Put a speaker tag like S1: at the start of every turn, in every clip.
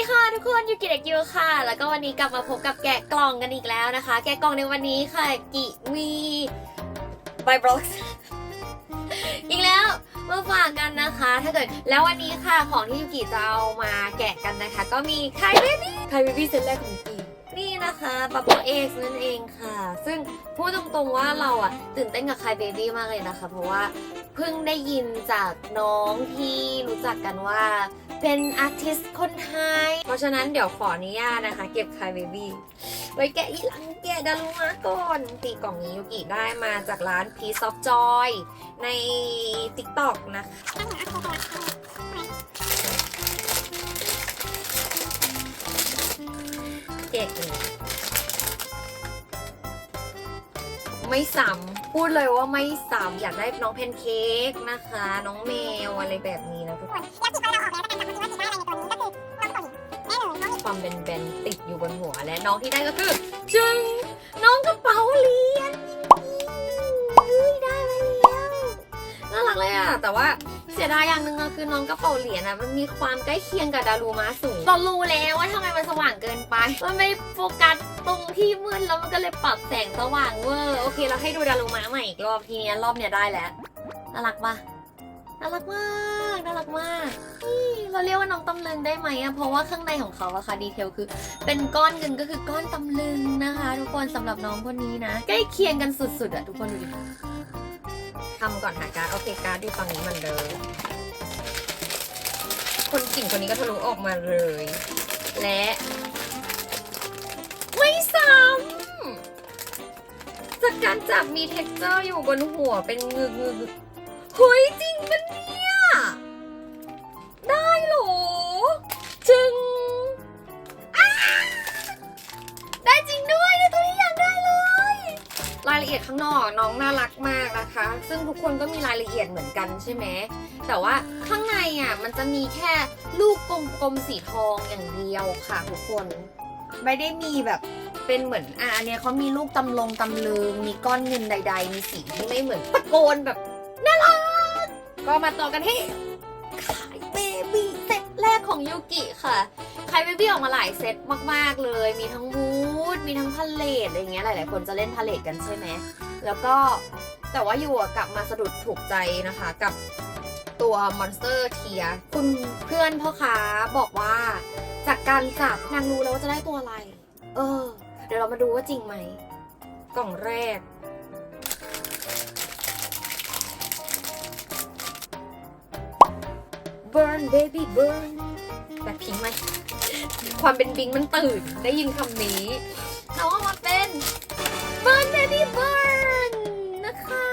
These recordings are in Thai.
S1: ดีค่ะทุกคนยูกิเด็กยูค่ะ แล้วก็วันนี้กลับมาพบกับแกะกล่องกันอีกแล้วนะคะ แกะกล่องในวันนี้ค่ะกิวีไบเบิลอีกแล้วมาฝากกันนะคะ ถ้าเกิดแล้ววันนี้ค่ะของที่ยูกิจะเอามาแกะกันนะคะ ก็มีไคเบบี้ไคเบบี้เซตแรกของกินี่นะคะบับเบิลเอ็กซ์นั่นเองค่ะ ซึ่งพูดตรงๆว่าเราอะตื่นเต้นกับไคเบบี้มากเลยนะคะ เพราะว่าเพิ่งได้ยินจากน้องที่รู้จักกันว่า เป็นอาร์ติสต์คนไทย เพราะฉะนั้นเดี๋ยวขออนุญาตนะคะ เก็บคายเบบี้ไว้แกะอีหลังแกะดารุมะก่อนตีกล่องนี้ยุกิได้มาจากร้าน Piece of Joy ใน TikTok นะคะแกะเลยไม่ซ้ำ พูดเลยว่าไม่ซ้ำอยากได้น้องแพนเค้กนะคะ น้องแมวอะไรแบบนี้นะทุกคนความเบนๆติดอยู่บนหัวและน้องที่ได้ก็คือจึงน้องกระเป๋าลีารักเลยอะแต่ว่าเสียดายอย่างหนึ่งอะคือน้องกระเป๋าเหรียญอะมันมีความใกล้เคียงกับดารูมาสูงเรารู้แล้วว่าทำไมมันสว่างเกินไป มันไม่โฟกัสตรงที่มืดแล้วมันก็เลยปรับแสงสว่างเวอร์โอเค เราให้ดูดารูมาใหม่อีกรอบทีเนี้ยรอบเนี้ยได้แล้วน่ารักปะน่ารักมากน่ารักมากเราเรียกว่าน้องตำลึงได้ไหมอะเพราะว่าข้างในของเขาอะค่ะดีเทลคือ เป็นก้อนเงินก็คือก้อนตำลึงนะคะ ทุกคนสำหรับน้องคนนี้นะ ใกล้เคียงกันสุดๆอะทุกคนดูดิ ทำก่อนหาการดโอเคการ์ดอยู่ฝั่งนี้มันเลย คนกิ่งคนนี้ก็ทะลุออกมาเลย และ ไม่ซ้ำจากการจับมีเท็กเจอร์อยู่บนหัวเป็นงึกงึกเฮ้ยจริงปะเนี่ย รายละเอียดข้างนอกน้องน่ารักมากนะคะ ซึ่งทุกคนก็มีรายละเอียดเหมือนกันใช่ไหมแต่ว่าข้างในอะมันจะมีแค่ลูกกลมๆสีทองอย่างเดียวค่ะทุกคน ไม่ได้มีแบบเป็นเหมือนอะอันเนี้ยเขามีลูกตำลงตำลึงมีก้อนเงินใด ๆ มีสีที่ไม่เหมือนตะโกนแบบน่ารักก็มาต่อกันที่ขายเบบี้เซตแรกของยูกิค่ะ เบบี้ออกมาหลายเซตมาก ๆ เลย มีทั้งวูด มีทั้งพาเลทอะไรเงี้ย หลาย ๆ คนจะเล่นพาเลทกันใช่ไหม แล้วก็แต่ว่าอยูอะกลับมาสะดุดถูกใจนะคะกับตัวมอนสเตอร์เทีย คุณเพื่อนพ่อค้าบอกว่า จากการจับนางรู้แล้วว่าจะได้ตัวอะไร เออ เดี๋ยวเรามาดูว่าจริงไหม กล่องแรก burn baby burn แบบพิงไหม ความเป็นบิงมันตื่นได้ยินคำนี้น้องออกมาเป็น burn baby burn นะคะ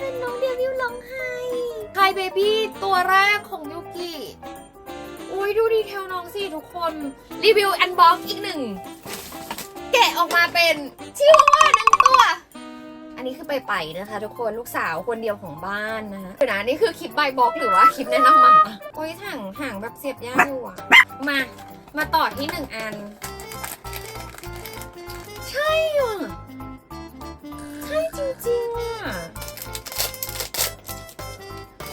S1: เป็นน้องเดวิลร้องไห้ไฮเบบี้ตัวแรกของยูกิอุ้ยดูดีเทลน้องสิทุกคน รีวิวแอนบ็อกอีกหนึ่ง แกะออกมาเป็นชิวาว่าหนึ่งตัว อันนี้คือไปไปนะคะ ทุกคนลูกสาวคนเดียวของบ้านนะคะเดี๋ยวนะนี่คือคลิปใบบล็อกหรือว่าคลิปแนะนำหมาโอ้ยถังถังแบบเสียบยากอยู่อะมา มาต่อที่หนึ่งอัน ใช่อะใช่จริงๆอะ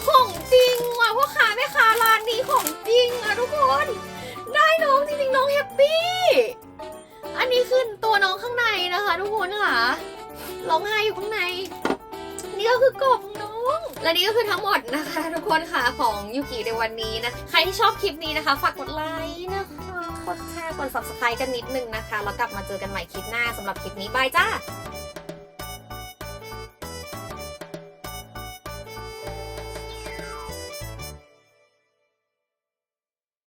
S1: ของจริงว่ะพ่อค้าแม่ค้าร้านนี้ของจริงอะทุกคน ได้น้องจริงๆน้องแฮปปี้ อันนี้คือตัวน้องข้างในนะคะ ทุกคนค่ะร้องไห้อยู่ข้างใน นี่ก็คือกบของน้ ง และนี่ก็คือทั้งหมดนะคะ ทุกคนค่ะของยูกิในวันนี้นะ ใครที่ชอบคลิปนี้นะคะ ฝากกดไลค์นะคะ กดแชร์ กด subscribe กันนิดนึงนะคะ แล้วกลับมาเจอกันใหม่คลิปหน้าสำหรับคลิปนี้บายจ้า